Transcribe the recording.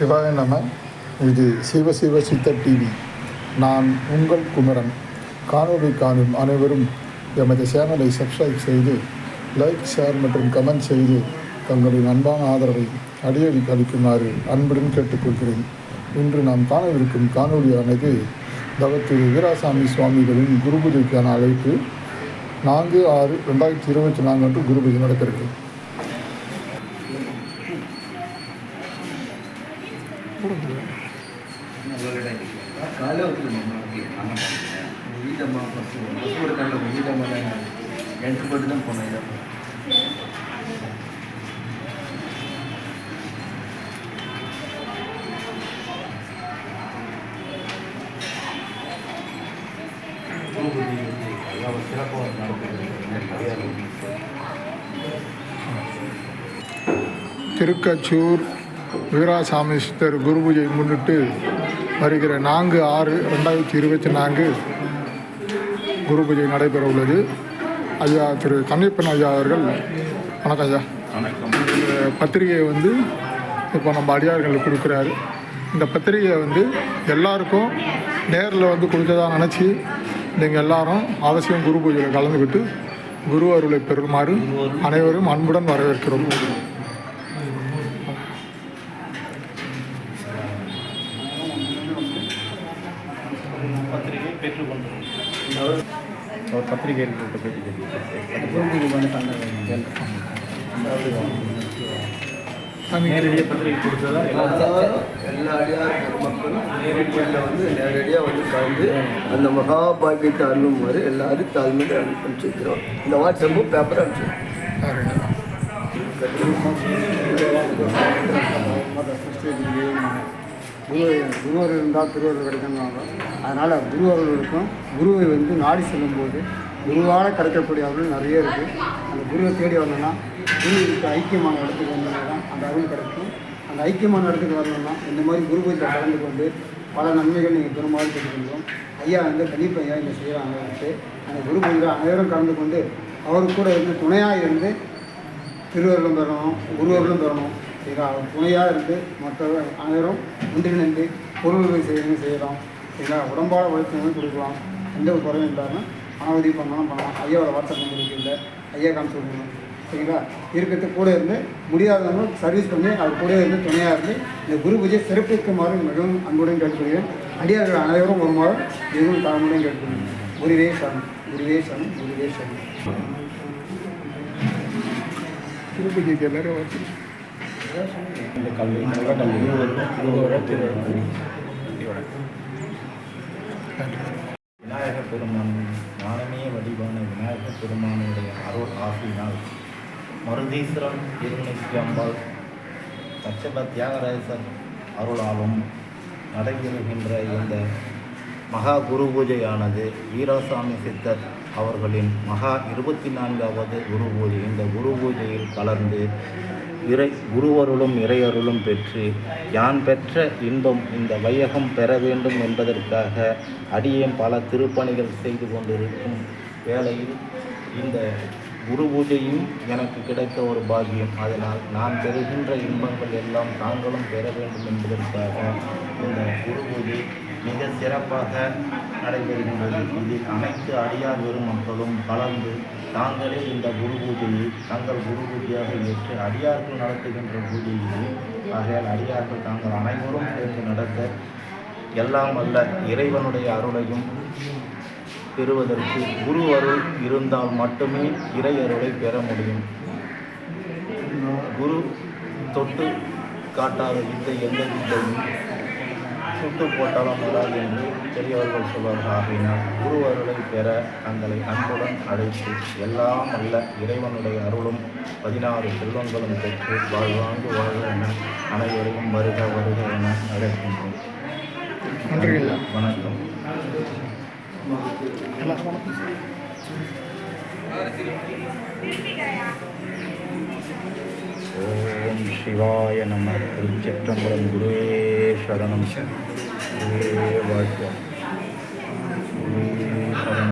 சிவாய நம. இது சிவ சிவ சித்தர் டிவி. நான் உங்கள் குமரன். காணொலி காணும் அனைவரும் எமது சேனலை சப்ஸ்கிரைப் செய்து லைக் ஷேர் மற்றும் கமெண்ட் செய்து தங்களின் அன்பான ஆதரவை அடியடிக்கு அளிக்குமாறு அன்புடன் கேட்டுக்கொள்கிறேன். இன்று நாம் காணவிருக்கும் காணொலியானது தவத்திரு வீராசாமி சுவாமிகளின் குருபூஜைக்கான அழைப்பு நான்கு ஆறு ரெண்டாயிரத்தி இருபத்தி நான்கு அன்று குருபூஜை நடக்கிறது. என்ட்ரு போட்டு தான் போனேன் இதை திருக்கச்சூர் வீராசாமி சித்தர் குரு பூஜை முன்னிட்டு வருகிற நான்கு ஆறு ரெண்டாயிரத்தி இருபத்தி நான்கு குரு பூஜை நடைபெற உள்ளது. ஐயா திரு கன்னிப்பன் ஐயா அவர்கள் வணக்கம் ஐயா. வணக்கம். பத்திரிகையை வந்து இப்போ நம்ம அடியார்களுக்கு கொடுக்குறாரு. இந்த பத்திரிகையை வந்து எல்லாருக்கும் நேரில் வந்து கொடுத்ததா நினச்சி நீங்கள் எல்லாரும் அவசியம் குரு பூஜையில் கலந்துக்கிட்டு குரு அருளை பெறுமாறு அனைவரும் அன்புடன் வரவேற்கிறோம். பத்திரிகை பெற்றுக்கொண்டோம். ஒரு பத்திரிகை நேரடியாக பத்திரிகை கொடுத்ததா? எல்லா அடியார் மக்களும் நேரடியாக வந்து நேரடியாக வந்து கலந்து அந்த மகா பாக்கியத்தை அருளுமாறு எல்லாரும் தாழ்மையை அனுப்பிச்சிருக்கிறோம் இந்த வாட்ஸ்அப்பு பேப்பர் அனுப்பிச்சிருக்கோம் குரு குருவர் இருந்தால் திருவருள் கிடைக்கணும்னாங்க அதனால் குருவர்களுக்கும் குருவை வந்து நாடி செல்லும்போது குருவால் கிடைக்கக்கூடிய அருள் நிறைய இருக்குது அந்த குருவை தேடி வரணும்னா குருவுக்கு ஐக்கியமான இடத்துக்கு வந்தோம்னா தான் அந்த அருள் கிடைக்கும். அந்த ஐக்கியமான இடத்துக்கு வரணும்னா இந்த மாதிரி குரு பூஜையில் கலந்து கொண்டு பல நன்மைகள் நீங்கள் பெரும்பாலும் தெரிஞ்சுக்கணும் ஐயா வந்து கண்டிப்பாக ஐயா இங்கே செய்கிறாங்கன்ட்டு அந்த குரு பூஜையில் அனைவரும் கலந்து கொண்டு அவர் கூட இருந்து துணையாக இருந்து திருவருளும் பெறணும் குருவர்களும் பெறணும். சரி துணையாக இருந்து மற்ற அனைவரும் ஒன்றிணைந்து பொருள் உதவி செய்யணும் செய்யலாம். சரிங்களா உடம்பாட உழைப்பு கொடுக்கலாம். எந்த ஒரு குறையும் இல்லாமல் ஆவதி பண்ணலாம் பண்ணாலும். பண்ணலாம் ஐயாவோட வார்த்தை நம்பர் இல்லை. ஐயா காமிச்சு கொடுக்கணும். சரிங்களா? இருக்கிறது கூட இருந்து முடியாதவங்க சர்வீஸ் பண்ணி அவர் கூட இருந்து துணையாக இருந்து இந்த குரு பூஜை சிறப்பிக்குமாறு மிகவும் அன்புடன் கேட்டுக்கொள்கிறேன். அடியார்கள் அனைவரும் ஒரு மாதம் மிகவும் தாழ்மையுடன் கேட்டுக்கொள்கிறேன். குருவே சரணம் குருவே சரணம் குருவே சரணம் திருப்பதிக்கு எல்லாரும் இந்த கல்வி நல்ல கல்வி விநாயகர் பெருமான் ஞானமே வடிவான விநாயகர் பெருமானுடைய அருள் ஆசியினால் மருதீஸ்வரன் திருமணிக்கு அம்பாள் கச்சப தியாகராஜர் அருளாலும் நடைபெறுகின்ற இந்த மகா குரு பூஜையானது வீராசாமி சித்தர் அவர்களின் மகா இருபத்தி நான்காவது குரு பூஜை. இந்த குரு பூஜையில் கலந்து இறை குருவருளும் இறையருளும் பெற்று யான் பெற்ற இன்பம் இந்த வையகம் பெற வேண்டும் என்பதற்காக அடியேன் பல திருப்பணிகள் செய்து கொண்டிருக்கும் வேளையில் இந்த குரு பூஜையும் எனக்கு கிடைத்த ஒரு பாக்கியம். அதனால் நான் பெறுகின்ற இன்பங்கள் எல்லாம் தாங்களும் பெற வேண்டும் என்பதற்காக இந்த குரு பூஜை மிக சிறப்பாக நடைபெறுகின்றது. இதில் அனைத்து அடியார் பெரும் மக்களும் கலந்து தாங்களே இந்த குரு பூஜையை தங்கள் குரு பூஜையாக ஏற்று அடியார்கள் நடத்துகின்ற பூஜையை ஆகையால் அடியார்கள் தாங்கள் அனைவரும் சேர்ந்து நடத்த எல்லாம் அல்ல இறைவனுடைய அருளையும் பெறுவதற்கு குரு அருள் இருந்தால் மட்டுமே இறை அருளை பெற முடியும். குரு தொட்டு காட்டாத வித்தை எந்த வித்தையும் சுட்டு போட்டாலும் வராது என்று பெரியவர்கள் சொல்வார்கள். ஆகையினால் குரு அருளை பெற தங்களை அன்புடன் அழைத்து எல்லாம் அல்ல இறைவனுடைய அருளும் பதினாறு செல்வங்களும் பெற்று வாழ்வாங்கு வாழ்க என அனைவரையும் வருக வருக என அழைக்கின்றோம். வணக்கம். ஓம் சிவாய நம திருச்சிற்றம்பலம் குருவே சரணம் குருவே வாழ்க குருவே சரணம்